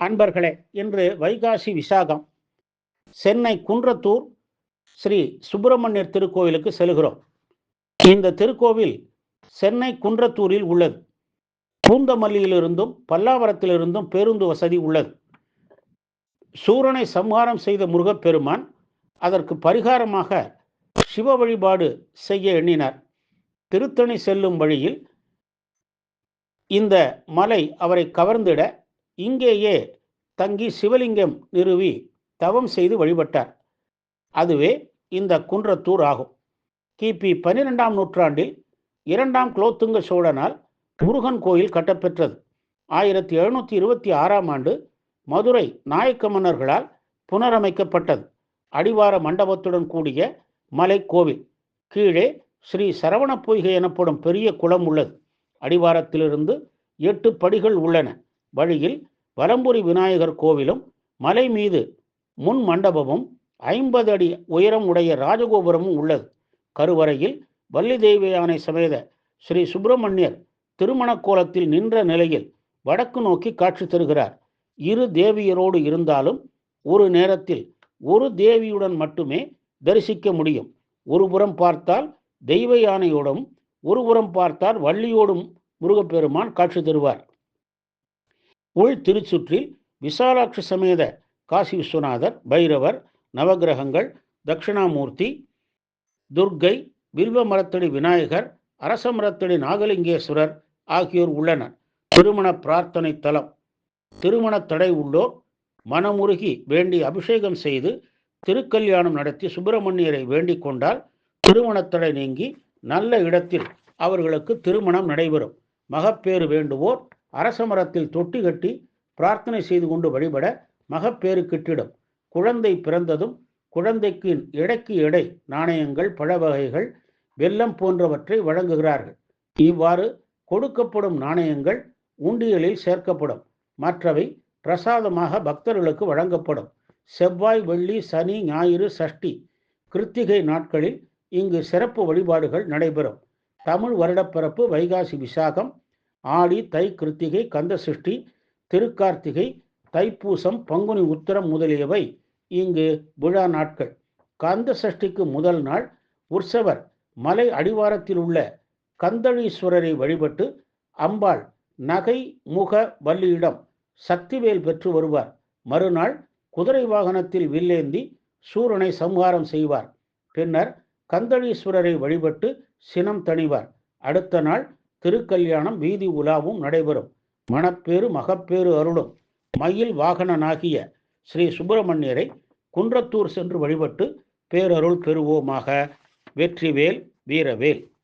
அன்பர்களே இன்று வைகாசி விசாகம் சென்னை குன்றத்தூர் ஸ்ரீ சுப்பிரமணியர் திருக்கோவிலுக்கு செல்கிறோம். இந்த திருக்கோவில் சென்னை குன்றத்தூரில் உள்ளது. பூந்தமல்லியிலிருந்தும் பல்லாவரத்திலிருந்தும் பேருந்து வசதி உள்ளது. சூரனை சம்ஹாரம் செய்த முருகப்பெருமான் அதற்கு பரிகாரமாக சிவ வழிபாடு செய்ய எண்ணினார். திருத்தணி செல்லும் வழியில் இந்த மலை அவரை கவர்ந்திட இங்கேயே தங்கி சிவலிங்கம் நிறுவி தவம் செய்து வழிபட்டார். அதுவே இந்த குன்றத்தூர் ஆகும். கிபி பன்னிரெண்டாம் நூற்றாண்டில் இரண்டாம் குலோத்துங்க சோழனால் முருகன் கோயில் கட்டப்பெற்றது. ஆயிரத்தி எழுநூற்றி இருபத்தி ஆறாம் ஆண்டு மதுரை நாயக்க மன்னர்களால் புனரமைக்கப்பட்டது. அடிவார மண்டபத்துடன் கூடிய மலை கோவில். கீழே ஸ்ரீ சரவண பொய்கை எனப்படும் பெரிய குளம் உள்ளது. அடிவாரத்திலிருந்து எட்டு படிகள் உள்ளன. வழியில் வலம்புரி விநாயகர் கோவிலும் மலை மீது முன் மண்டபமும் ஐம்பது அடி உயரம் உடைய ராஜகோபுரமும் உள்ளது. கருவறையில் வள்ளி தெய்வ யானை சமேத ஸ்ரீ சுப்பிரமணியர் திருமண கோலத்தில் நின்ற நிலையில் வடக்கு நோக்கி காட்சி தருகிறார். இரு தேவியரோடு இருந்தாலும் ஒரு நேரத்தில் ஒரு தேவியுடன் மட்டுமே தரிசிக்க முடியும். ஒருபுறம் பார்த்தால் தெய்வ யானையோடும் ஒருபுறம் பார்த்தால் வள்ளியோடும் முருகப்பெருமான் காட்சி தருவார். உள் திருச்சுற்றில் விசாலாட்சி சமேத காசி விஸ்வநாதர் பைரவர் நவகிரகங்கள் தட்சிணாமூர்த்தி துர்க்கை வில்வ மரத்தடி விநாயகர் அரச மரத்தடி நாகலிங்கேஸ்வரர் ஆகியோர் உள்ளனர். திருமண பிரார்த்தனை தலம். திருமண தடை உள்ளோர் மனமுருகி வேண்டி அபிஷேகம் செய்து திருக்கல்யாணம் நடத்தி சுப்பிரமணியரை வேண்டிக் கொண்டால் திருமணத்தடை நீங்கி நல்ல இடத்தில் அவர்களுக்கு திருமணம் நடைபெறும். மகப்பேறு வேண்டுவோர் அரச மரத்தில் தொட்டி கட்டி பிரார்த்தனை செய்து கொண்டு வழிபட மகப்பேறு கிட்டிடும். குழந்தை பிறந்ததும் குழந்தைக்கு எடைக்கு எடை நாணயங்கள் பழ வகைகள் வெல்லம் போன்றவற்றை வழங்குகிறார்கள். இவ்வாறு கொடுக்கப்படும் நாணயங்கள் உண்டியலில் சேர்க்கப்படும். மற்றவை பிரசாதமாக பக்தர்களுக்கு வழங்கப்படும். செவ்வாய் வெள்ளி சனி ஞாயிறு சஷ்டி கிருத்திகை நாட்களில் இங்கு சிறப்பு வழிபாடுகள் நடைபெறும். தமிழ் வருடப்பிறப்பு வைகாசி விசாகம் ஆடி தை கிருத்திகை கந்த சிருஷ்டி திருக்கார்த்திகை தைப்பூசம் பங்குனி உத்திரம் முதலியவை இங்கு விழா நாட்கள். கந்த சஷ்டிக்கு முதல் நாள் உற்சவர் மலை அடிவாரத்தில் உள்ள கந்தளீஸ்வரரை வழிபட்டு அம்பாள் நகை முக வள்ளியிடம் சக்திவேல் பெற்று வருவார். மறுநாள் குதிரை வாகனத்தில் வில்லேந்தி சூரனை சம்ஹாரம் செய்வார். பின்னர் கந்தளீஸ்வரரை வழிபட்டு சினம் தணிவார். அடுத்த நாள் திருக்கல்யாணம் வீதி உலாவும் நடைபெறும். மணப்பேறு மகப்பேறு அருளும். மயில் வாகனனாகிய ஸ்ரீ சுப்பிரமணியரை குன்றத்தூர் சென்று வழிபட்டு பேரருள் பெறுவோமாக. வெற்றிவேல் வீரவேல்.